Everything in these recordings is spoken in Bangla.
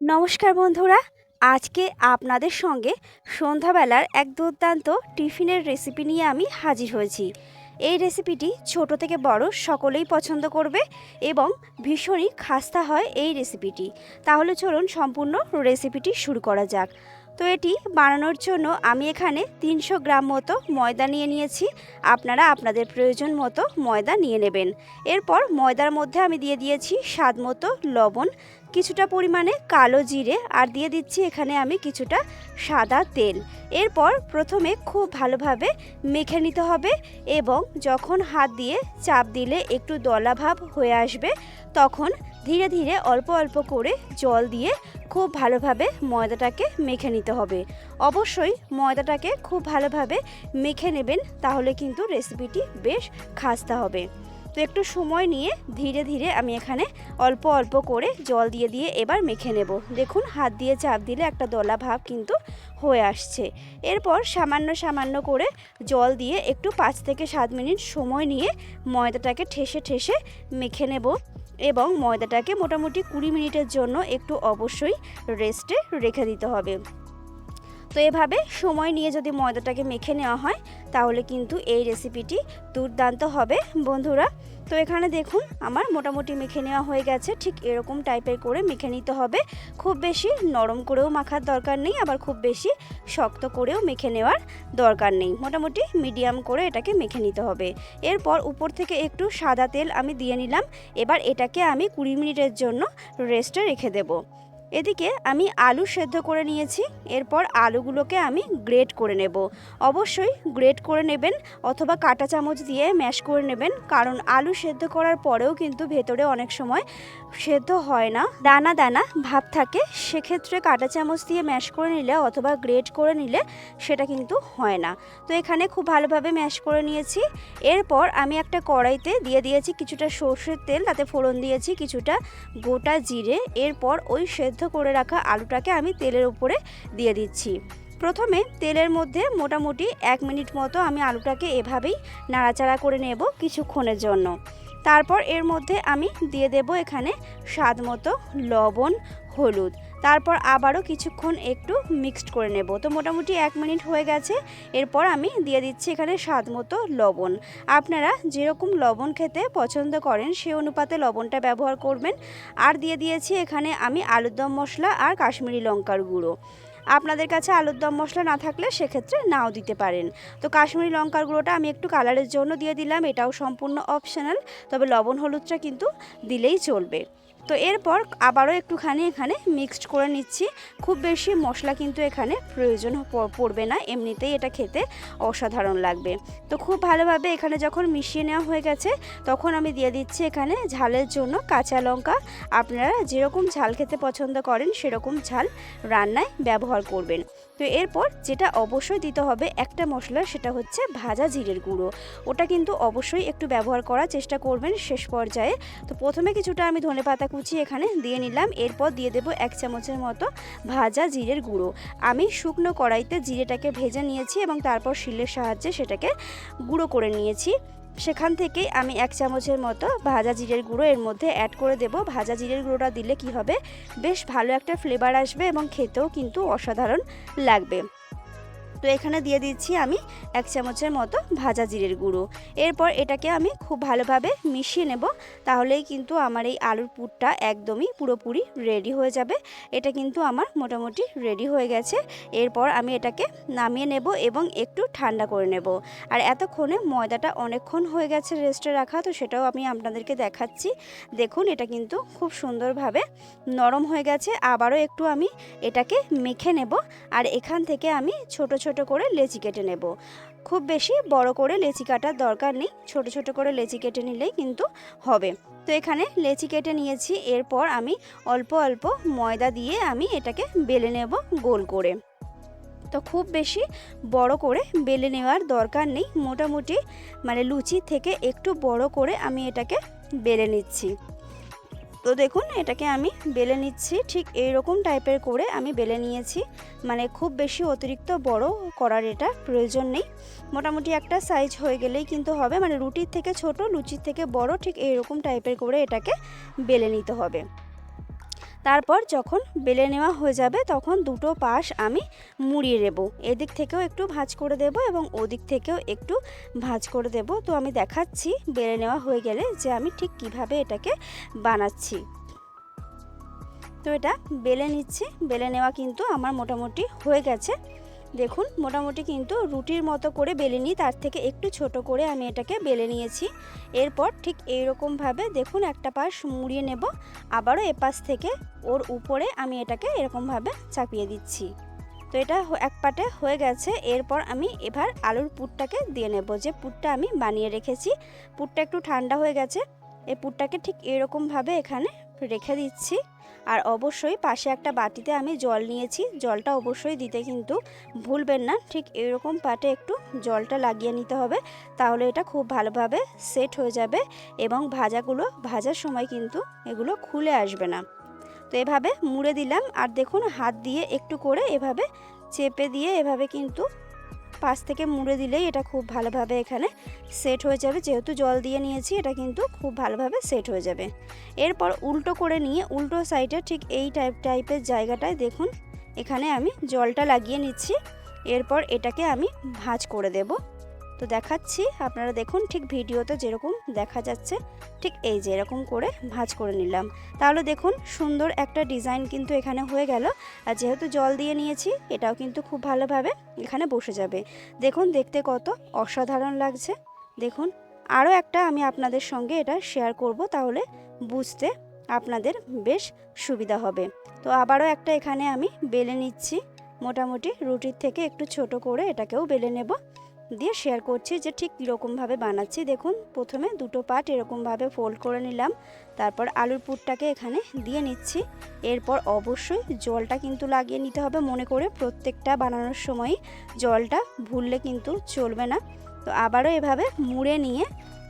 নমস্কার বন্ধুরা, আজকে আপনাদের সঙ্গে সন্ধ্যাবেলার এক দুর্দান্ত টিফিনের রেসিপি নিয়ে আমি হাজির হয়েছি। এই রেসিপিটি ছোট থেকে বড় সকলেই পছন্দ করবে এবং ভীষণই খাস্তা হয় এই রেসিপিটি তাহলে চলুন সম্পূর্ণ রেসিপিটি শুরু করা যাক। তো এটি বানানোর জন্য আমি এখানে তিনশো গ্রাম মতো ময়দা নিয়ে নিয়েছি। আপনারা আপনাদের প্রয়োজন মতো ময়দা নিয়ে নেবেন। এরপর ময়দার মধ্যে আমি দিয়ে দিয়েছি স্বাদ মতো লবণ কিছুটা পরিমাণে কালো জিরে আর দিয়ে দিচ্ছি এখানে আমি কিছুটা সাদা তেল। এরপর প্রথমে খুব ভালোভাবে মেখে নিতে হবে এবং যখন হাত দিয়ে চাপ দিলে একটু দলাভাব হয়ে আসবে, তখন ধীরে ধীরে অল্প অল্প করে জল দিয়ে খুব ভালোভাবে ময়দাটাকে মেখে নিতে হবে। অবশ্যই ময়দাটাকে খুব ভালোভাবে মেখে নেবেন, তাহলে কিন্তু রেসিপিটি বেশ খাস্তা হবে। তো একটু সময় নিয়ে ধীরে ধীরে আমি এখানে অল্প অল্প করে জল দিয়ে দিয়ে এবার মেখে নেব। দেখুন, হাত দিয়ে চাপ দিলে একটা দলা ভাব কিন্তু হয়ে আসছে। এরপর সামান্য সামান্য করে জল দিয়ে একটু পাঁচ থেকে সাত মিনিট সময় নিয়ে ময়দাটাকে ঠেসে ঠেসে মেখে নেব এবং ময়দাটাকে মোটামুটি কুড়ি মিনিটের জন্য একটু অবশ্যই রেস্টে রেখে দিতে হবে। তো এভাবে সময় নিয়ে যদি ময়দাটাকে মেখে নেওয়া হয়, তাহলে কিন্তু এই রেসিপিটি দুর্দান্ত হবে বন্ধুরা। তো এখানে দেখুন, আমার মোটামুটি মেখে নেওয়া হয়ে গেছে। ঠিক এরকম টাইপের করে মেখে নিতে হবে। খুব বেশি নরম করেও মাখার দরকার নেই, আবার খুব বেশি শক্ত করেও মেখে নেওয়ার দরকার নেই। মোটামুটি মিডিয়াম করে এটাকে মেখে নিতে হবে। এরপর উপর থেকে একটু সাদা তেল আমি দিয়ে নিলাম। এবার এটাকে আমি কুড়ি মিনিটের জন্য রেস্টে রেখে দেবো। এদিকে আমি আলু সেদ্ধ করে নিয়েছি, এরপর আলুগুলোকে আমি গ্রেট করে নেব। অবশ্যই গ্রেট করে নেবেন অথবা কাঁটা চামচ দিয়ে ম্যাশ করে নেবেন, কারণ আলু সেদ্ধ করার পরেও কিন্তু ভেতরে অনেক সময় সেদ্ধ হয় না। দানা দানা ভাব থাকে, সেক্ষেত্রে কাঁটা চামচ দিয়ে ম্যাশ করে নিলে অথবা গ্রেট করে নিলে সেটা কিন্তু হয় না। তো এখানে খুব ভালোভাবে ম্যাশ করে নিয়েছি, এরপর আমি একটা কড়াইতে দিয়ে দিয়েছি কিছুটা সর্ষের তেল, তাতে ফোড়ন দিয়েছি কিছুটা গোটা জিরে, এরপর ওই সেদ্ধ করে রাখা আলুটাকে আমি তেলের উপরে দিয়ে দিচ্ছি। প্রথমে তেলের মধ্যে মোটামুটি এক মিনিট মতো আমি আলুটাকে এভাবেই নাড়াচাড়া করে নেব কিছুক্ষণের জন্য। তারপর এর মধ্যে আমি দিয়ে দেব এখানে স্বাদ মতো লবণ, হলুদ। তারপর আবারও কিছুক্ষণ একটু মিক্সড করে নেব। তো মোটামুটি এক মিনিট হয়ে গেছে। এরপর আমি দিয়ে দিচ্ছি এখানে স্বাদ মতো লবণ। আপনারা যেরকম লবণ খেতে পছন্দ করেন, সে অনুপাতে লবণটা ব্যবহার করবেন। আর দিয়ে দিয়েছি এখানে আমি আলুর দম মশলা আর কাশ্মীরি লঙ্কার গুঁড়ো। আপনাদের কাছে আলুর দম মশলা না থাকলে সেক্ষেত্রে নাও দিতে পারেন। তো কাশ্মীরি লঙ্কার গুঁড়োটা আমি একটু কালারের জন্য দিয়ে দিলাম। এটাও সম্পূর্ণ অপশনাল তবে লবণ হলুদটা কিন্তু দিলেই চলবে। তো এরপর আবারও একটুখানি এখানে মিক্সড করে নিচ্ছি। খুব বেশি মশলা কিন্তু এখানে প্রয়োজন পড়বে না। এমনিতেই এটা খেতে অসাধারণ লাগবে। তো খুব ভালোভাবে এখানে যখন মিশিয়ে নেওয়া হয়ে গেছে, তখন আমি দিয়ে দিচ্ছি এখানে ঝালের জন্য কাঁচা লঙ্কা। আপনারা যেরকম ঝাল খেতে পছন্দ করেন, সেরকম ঝাল রান্নায় ব্যবহার করবেন। তো এরপর যেটা অবশ্যই দিতে হবে একটা মশলা সেটা হচ্ছে ভাজা জিরের গুঁড়ো। ওটা কিন্তু অবশ্যই একটু ব্যবহার করার চেষ্টা করবেন শেষ পর্যায়ে। তো প্রথমে কিছুটা আমি ধনে পাতা কুচি এখানে দিয়ে নিলাম, এরপর দিয়ে দেবো এক চামচের মতো ভাজা জিরের গুঁড়ো। আমি শুকনো কড়াইতে জিরেটাকে ভেজে নিয়েছি এবং তারপর শিলের সাহায্যে সেটাকে গুঁড়ো করে নিয়েছি। সেখান থেকেই আমি এক চামচের মতো ভাজা জিরের গুঁড়ো এর মধ্যে অ্যাড করে দেব। ভাজা জিরের গুঁড়োটা দিলে কি হবে? বেশ ভালো একটা ফ্লেভার আসবে এবং খেতেও কিন্তু অসাধারণ লাগবে। তো এখানে দিয়ে দিচ্ছি আমি এক চামচের মতো ভাজা জিরের গুঁড়ো। এরপর এটাকে আমি খুব ভালোভাবে মিশিয়ে নেব, তাহলেই কিন্তু আমার এই আলুর পুরটা একদমই পুরোপুরি রেডি হয়ে যাবে। এটা কিন্তু আমার মোটামুটি রেডি হয়ে গেছে। এরপর আমি এটাকে নামিয়ে নেব এবং একটু ঠান্ডা করে নেব। আর এতক্ষণে ময়দাটা অনেকক্ষণ হয়ে গেছে রেস্টে রাখা, তো সেটাও আমি আপনাদেরকে দেখাচ্ছি। দেখুন, এটা কিন্তু খুব সুন্দরভাবে নরম হয়ে গেছে। আবারও একটু আমি এটাকে মেখে নেব। আর এখান থেকে আমি ছোট ছোট ছোট করে লেচি কেটে নেব। খুব বেশি বড় করে লেচি কাটার দরকার নেই, ছোট ছোট করে লেচি কেটে নিলেই কিন্তু হবে। তো এখানে লেচি কেটে নিয়েছি, এরপর আমি অল্প অল্প ময়দা দিয়ে আমি এটাকে বেলে নেব গোল করে। তো খুব বেশি বড় করে বেলে নেওয়ার দরকার নেই, মোটামুটি মানে লুচি থেকে একটু বড় করে আমি এটাকে বেলে নিচ্ছি। তো দেখুন, এটাকে আমি বেলে নিচ্ছি। ঠিক এই রকম টাইপের করে আমি বেলে নিয়েছি। মানে খুব বেশি অতিরিক্ত বড় করার এটা প্রয়োজন নেই। মোটামুটি একটা সাইজ হয়ে গেলেই কিন্তু হবে। মানে রুটির থেকে ছোট, লুচির থেকে বড়, ঠিক এই রকম টাইপের করে এটাকে বেলে নিতে হবে। তারপর যখন বেলে নেওয়া হয়ে যাবে, তখন দুটো পাশ আমি মুড়িয়ে নেব। এদিক থেকেও একটু ভাজ করে দেব এবং ওদিক থেকেও একটু ভাজ করে দেব। তো আমি দেখাচ্ছি, বেলে নেওয়া হয়ে গেলে যে আমি ঠিক কীভাবে এটাকে বানাচ্ছি। তো এটা বেলে নিচ্ছি। বেলে নেওয়া কিন্তু আমার মোটামুটি হয়ে গেছে। দেখুন, মোটামুটি কিন্তু রুটির মতো করে বেলে নিই। তার থেকে একটু ছোট করে আমি এটাকে বেলে নিয়েছি। এরপর ঠিক এইরকমভাবে দেখুন, একটা পাশ মুড়িয়ে নেব। আবারও এপাশ থেকে ওর উপরে আমি এটাকে এরকমভাবে চাপিয়ে দিচ্ছি। তো এটা এক পাটে হয়ে গেছে। এরপর আমি এবার আলুর পুরটাকে দিয়ে নেব। যে পুরটা আমি বানিয়ে রেখেছি, পুরটা একটু ঠান্ডা হয়ে গেছে। এই পুরটাকে ঠিক এরকমভাবে এখানে রেখে দিচ্ছি। আর অবশ্যই পাশে একটা বাটিতে আমি জল নিয়েছি। জলটা অবশ্যই দিতে কিন্তু ভুলবেন না। ঠিক এরকম পাটে একটু জলটা লাগিয়ে নিতে হবে। তাহলে এটা খুব ভালোভাবে সেট হয়ে যাবে এবং ভাজাগুলো ভাজার সময় কিন্তু এগুলো খুলে আসবে না। তো এভাবে মুড়ে দিলাম। আর দেখুন, হাত দিয়ে একটু করে এভাবে চেপে দিয়ে এভাবে কিন্তু পাশ থেকে মুড়ে দিলেই এটা খুব ভালোভাবে এখানে সেট হয়ে যাবে। যেহেতু জল দিয়ে নিয়েছি, এটা কিন্তু খুব ভালোভাবে সেট হয়ে যাবে। এরপর উল্টো করে নিয়ে, উল্টো সাইডে ঠিক এই টাইপ টাইপের জায়গাটায় দেখুন, এখানে আমি জলটা লাগিয়ে নিচ্ছি। এরপর এটাকে আমি ভাঁজ করে দেব। তো দেখাচ্ছি। আপনারা দেখুন ঠিক ভিডিওতে যেরকম দেখা যাচ্ছে, ঠিক এই যে এরকম করে ভাঁজ করে নিলাম। তাহলে দেখুন সুন্দর একটা ডিজাইন কিন্তু এখানে হয়ে গেল। আর যেহেতু জল দিয়ে নিয়েছি, এটাও কিন্তু খুব ভালোভাবে এখানে বসে যাবে। দেখুন দেখতে কত অসাধারণ লাগছে। দেখুন, আরও একটা আমি আপনাদের সঙ্গে এটা শেয়ার করব তাহলে বুঝতে আপনাদের বেশ সুবিধা হবে। তো আবারও একটা এখানে আমি বেলে নিচ্ছি। মোটামুটি রুটির থেকে একটু ছোট করে এটাকেও বেলে নেব। দিয়ে শেয়ার করছি যে ঠিক কীরকমভাবে বানাচ্ছি। দেখুন, প্রথমে দুটো পার্ট এরকমভাবে ফোল্ড করে নিলাম। তারপর আলুর পুরটাকে এখানে দিয়ে নিচ্ছি। এরপর অবশ্যই জলটা কিন্তু লাগিয়ে নিতে হবে মনে করে প্রত্যেকটা বানানোর সময় জলটা ভুললে কিন্তু চলবে না। তো আবারও এভাবে মুড়ে নিয়ে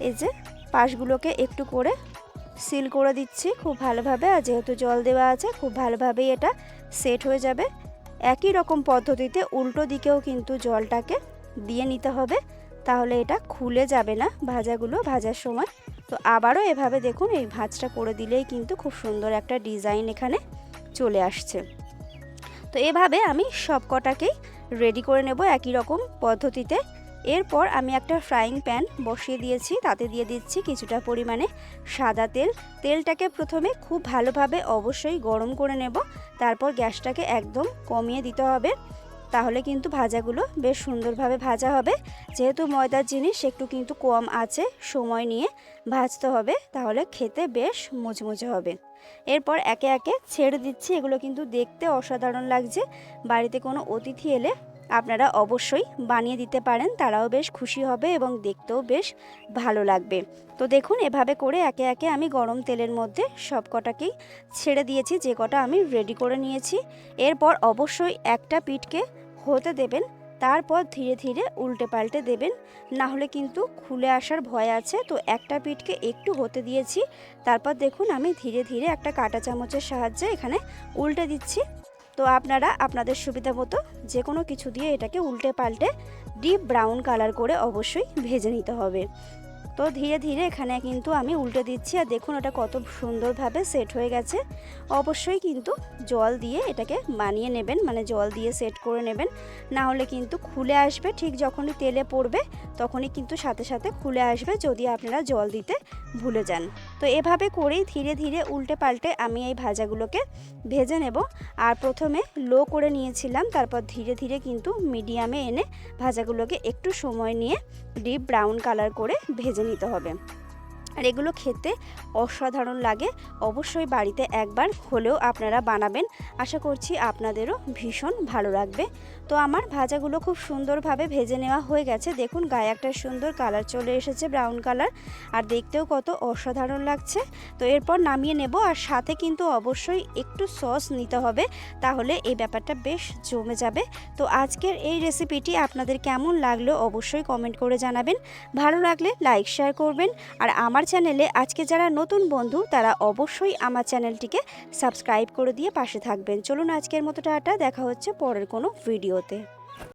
এই যে পাশগুলোকে একটু করে সিল করে দিচ্ছি খুব ভালোভাবে। আর যেহেতু জল দেওয়া আছে, খুব ভালোভাবেই এটা সেট হয়ে যাবে। একই রকম পদ্ধতিতে উল্টো দিকেও কিন্তু জলটাকে দিয়ে নিতে হবে। তাহলে এটা খুলে যাবে না ভাজাগুলো ভাজার সময়। তো আবারও এভাবে দেখুন, এই ভাজটা করে দিলেই কিন্তু খুব সুন্দর একটা ডিজাইন এখানে চলে আসছে। তো এভাবে আমি সব কটাকেই রেডি করে নেব একই রকম পদ্ধতিতে। এরপর আমি একটা ফ্রাইং প্যান বসিয়ে দিয়েছি, তাতে দিয়ে দিচ্ছি কিছুটা পরিমাণে সাদা তেল। তেলটাকে প্রথমে খুব ভালোভাবে অবশ্যই গরম করে নেব, তারপর গ্যাসটাকে একদম কমিয়ে দিতে হবে। তাহলে কিন্তু ভাজাগুলো বেশ সুন্দরভাবে ভাজা হবে। যেহেতু ময়দার জিনিস, একটু কিন্তু কম আছে সময় নিয়ে ভাজতে হবে, তাহলে খেতে বেশ মুচমুচে হবে। এরপর একে একে ছেড়ে দিচ্ছি। এগুলো কিন্তু দেখতে অসাধারণ লাগছে। বাড়িতে কোনো অতিথি এলে আপনারা অবশ্যই বানিয়ে দিতে পারেন, তারাও বেশ খুশি হবে এবং দেখতেও বেশ ভালো লাগবে। তো দেখুন, এভাবে করে একে একে আমি গরম তেলের মধ্যে সব কটাকেই ছেড়ে দিয়েছি, যে কটা আমি রেডি করে নিয়েছি। এরপর অবশ্যই একটা পিঠকে হতে দেবেন, তারপর ধীরে ধীরে উল্টে পাল্টে দেবেন। না হলে কিন্তু খুলে আসার ভয় আছে, তো একটা পিঠকে একটু হতে দিয়েছি। তারপর দেখুন, আমি ধীরে ধীরে একটা কাঁটা চামচের সাহায্যে এখানে উল্টে দিচ্ছি। তো আপনারা আপনাদের সুবিধা মতো যে কোনো কিছু দিয়ে এটাকে উল্টে পাল্টে ডিপ ব্রাউন কালার করে অবশ্যই ভেজে নিতে হবে। তো ধীরে ধীরে এখানে কিন্তু আমি উল্টে দিচ্ছি আর দেখুন ওটা কত সুন্দরভাবে সেট হয়ে গেছে। অবশ্যই কিন্তু জল দিয়ে এটাকে বানিয়ে নেবেন মানে জল দিয়ে সেট করে নেবেন। না হলে কিন্তু খুলে আসবে, ঠিক যখনই তেলে পড়বে তখনই কিন্তু সাথে সাথে খুলে আসবে যদি আপনারা জল দিতে ভুলে যান। তো এভাবে করেই ধীরে ধীরে উল্টে পাল্টে আমি এই ভাজাগুলোকে ভেজে নেব। আর প্রথমে লো করে নিয়েছিলাম, তারপর ধীরে ধীরে কিন্তু মিডিয়ামে এনে ভাজাগুলোকে একটু সময় নিয়ে ডিপ ব্রাউন কালার করে ভেজে নিতে হবে। আর এগুলো খেতে অসাধারণ লাগে। অবশ্যই বাড়িতে একবার হলেও আপনারা বানাবেন। আশা করছি আপনাদেরও ভীষণ ভালো লাগবে। তো আমার ভাজাগুলো খুব সুন্দরভাবে ভেজে নেওয়া হয়ে গেছে। দেখুন গায়ে একটা সুন্দর কালার চলে এসেছে, ব্রাউন কালার। আর দেখতেও কত অসাধারণ লাগছে। তো এরপর নামিয়ে নেব আর সাথে কিন্তু অবশ্যই একটু সস নিতে হবে, তাহলে এই ব্যাপারটা বেশ জমে যাবে। তো আজকের এই রেসিপিটি আপনাদের কেমন লাগল অবশ্যই কমেন্ট করে জানাবেন। ভালো লাগলে লাইক, শেয়ার করবেন। আর আমার চ্যানেলে আজকে যারা নতুন বন্ধু, তারা অবশ্যই আমার চ্যানেলটিকে সাবস্ক্রাইব করে দিয়ে পাশে থাকবেন। চলুন আজকের মতো টাটা, দেখা হচ্ছে পরের কোনো ভিডিওতে।